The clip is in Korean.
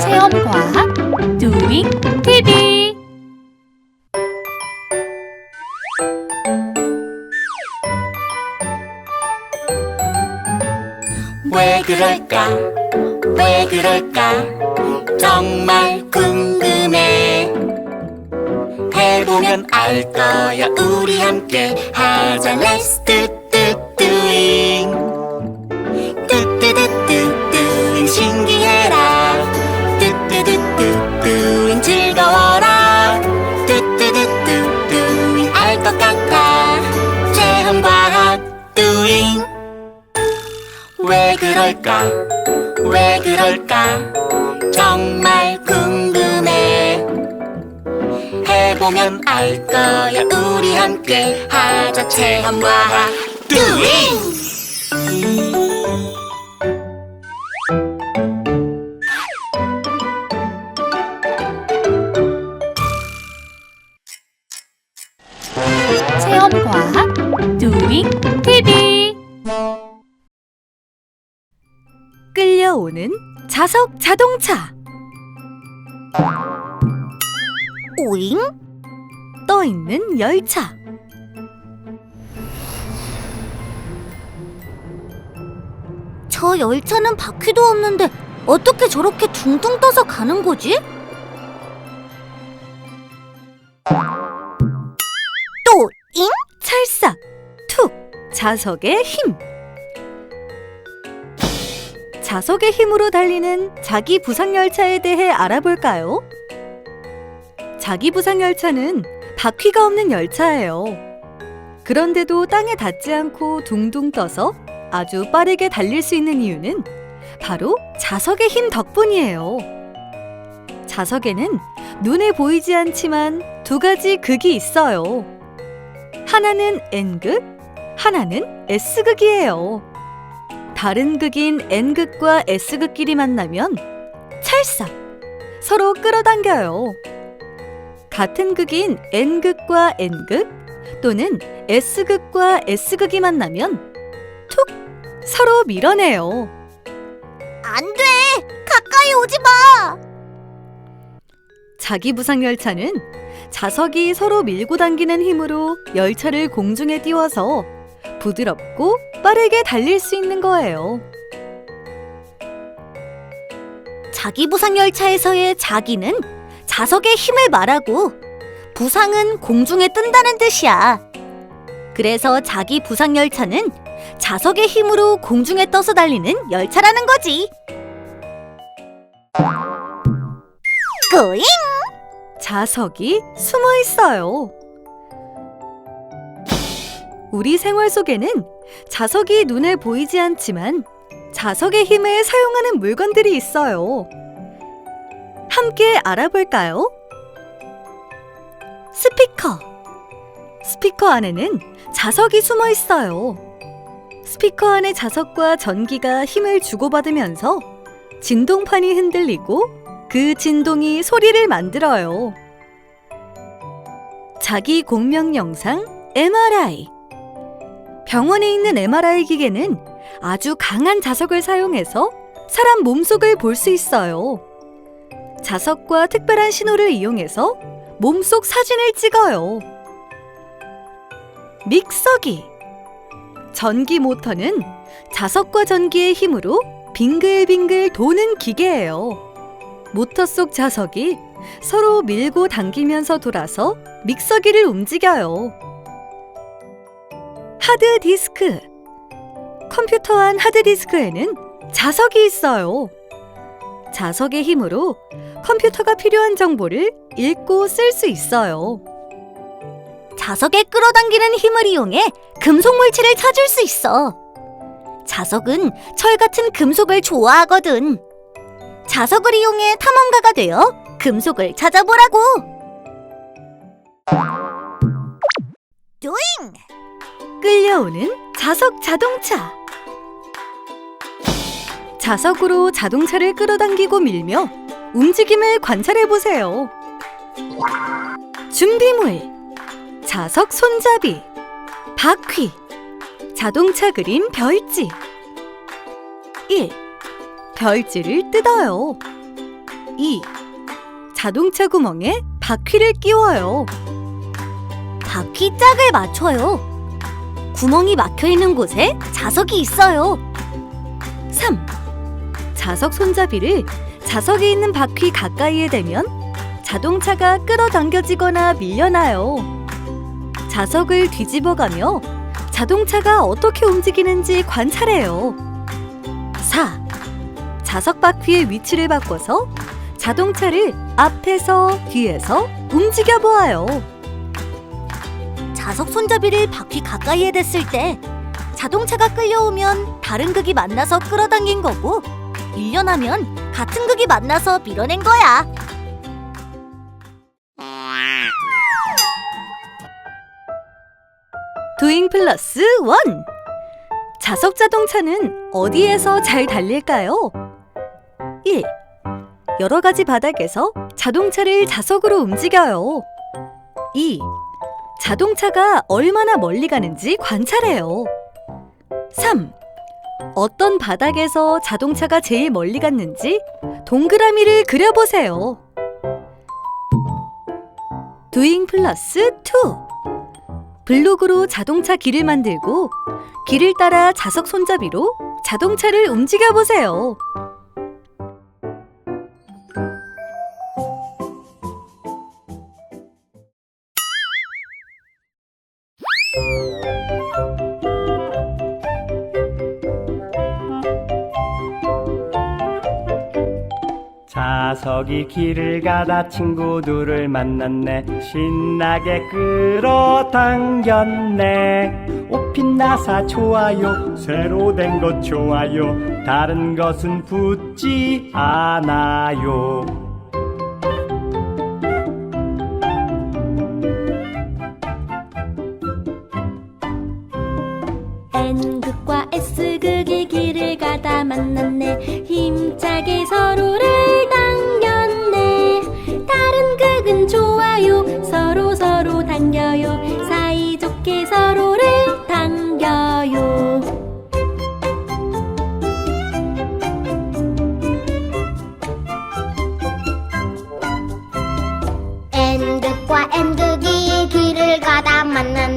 체험 과학 도잉 TV 왜 그럴까? 왜 그럴까? 정말 궁금해. 해보면 알 거야. 우리 함께 하자. Let's do 그럴까? 왜 그럴까? 정말 궁금해. 해보면 알 거야. 우리 함께 하자 체험과 doing. 끌려오는 자석 자동차 오잉? 떠 있는 열차 저 열차는 바퀴도 없는데 어떻게 저렇게 둥둥 떠서 가는 거지? 또 잉? 찰싹 툭 자석의 힘 자석의 힘으로 달리는 자기 부상 열차에 대해 알아볼까요? 자기 부상 열차는 바퀴가 없는 열차예요. 그런데도 땅에 닿지 않고 둥둥 떠서 아주 빠르게 달릴 수 있는 이유는 바로 자석의 힘 덕분이에요. 자석에는 눈에 보이지 않지만 두 가지 극이 있어요. 하나는 N극, 하나는 S극이에요. 다른 극인 N극과 S극끼리 만나면 찰싹 서로 끌어당겨요. 같은 극인 N극과 N극 또는 S극과 S극이 만나면 툭 서로 밀어내요. 안 돼! 가까이 오지 마! 자기 부상 열차는 자석이 서로 밀고 당기는 힘으로 열차를 공중에 띄워서 부드럽고 빠르게 달릴 수 있는 거예요. 자기 부상 열차에서의 자기는 자석의 힘을 말하고 부상은 공중에 뜬다는 뜻이야. 그래서 자기 부상 열차는 자석의 힘으로 공중에 떠서 달리는 열차라는 거지. 꼬잉! 자석이 숨어 있어요. 우리 생활 속에는 자석이 눈에 보이지 않지만 자석의 힘을 사용하는 물건들이 있어요. 함께 알아볼까요? 스피커. 스피커 안에는 자석이 숨어 있어요. 스피커 안의 자석과 전기가 힘을 주고받으면서 진동판이 흔들리고 그 진동이 소리를 만들어요. 자기 공명 영상 MRI. 병원에 있는 MRI 기계는 아주 강한 자석을 사용해서 사람 몸속을 볼 수 있어요. 자석과 특별한 신호를 이용해서 몸속 사진을 찍어요. 믹서기. 전기 모터는 자석과 전기의 힘으로 빙글빙글 도는 기계예요. 모터 속 자석이 서로 밀고 당기면서 돌아서 믹서기를 움직여요. 하드 디스크. 컴퓨터 안 하드 디스크에는 자석이 있어요. 자석의 힘으로 컴퓨터가 필요한 정보를 읽고 쓸 수 있어요. 자석에 끌어당기는 힘을 이용해 금속 물체를 찾을 수 있어. 자석은 철 같은 금속을 좋아하거든. 자석을 이용해 탐험가가 되어 금속을 찾아보라고. 끌려오는 자석 자동차. 자석으로 자동차를 끌어당기고 밀며 움직임을 관찰해 보세요. 준비물, 자석 손잡이, 바퀴, 자동차 그림 별지. 1. 별지를 뜯어요. 2. 자동차 구멍에 바퀴를 끼워요. 바퀴 짝을 맞춰요. 구멍이 막혀 있는 곳에 자석이 있어요. 3. 자석 손잡이를 자석에 있는 바퀴 가까이에 대면 자동차가 끌어당겨지거나 밀려나요. 자석을 뒤집어가며 자동차가 어떻게 움직이는지 관찰해요. 4. 자석 바퀴의 위치를 바꿔서 자동차를 앞에서 뒤에서 움직여 보아요. 자석 손잡이를 바퀴 가까이에 댔을 때 자동차가 끌려오면 다른 극이 만나서 끌어당긴 거고 밀려나면 같은 극이 만나서 밀어낸 거야. 도잉 플러스 원 자석 자동차는 어디에서 잘 달릴까요? 1. 여러 가지 바닥에서 자동차를 자석으로 움직여요. 2. 자동차가 얼마나 멀리 가는지 관찰해요. 3. 어떤 바닥에서 자동차가 제일 멀리 갔는지 동그라미를 그려보세요. 도잉 플러스 2 블록으로 자동차 길을 만들고 길을 따라 자석 손잡이로 자동차를 움직여 보세요. 자석이 길을 가다 친구들을 만났네. 신나게 끌어당겼네. 옷핀 나사 좋아요. 새로 된 것 좋아요. 다른 것은 붙지 않아요. N극과 S극이 길을 가다 만났네. 힘차게 서로를 당겨요. 사이좋게 서로를 당겨요. 앤극과 앤극이 길을 가다 만난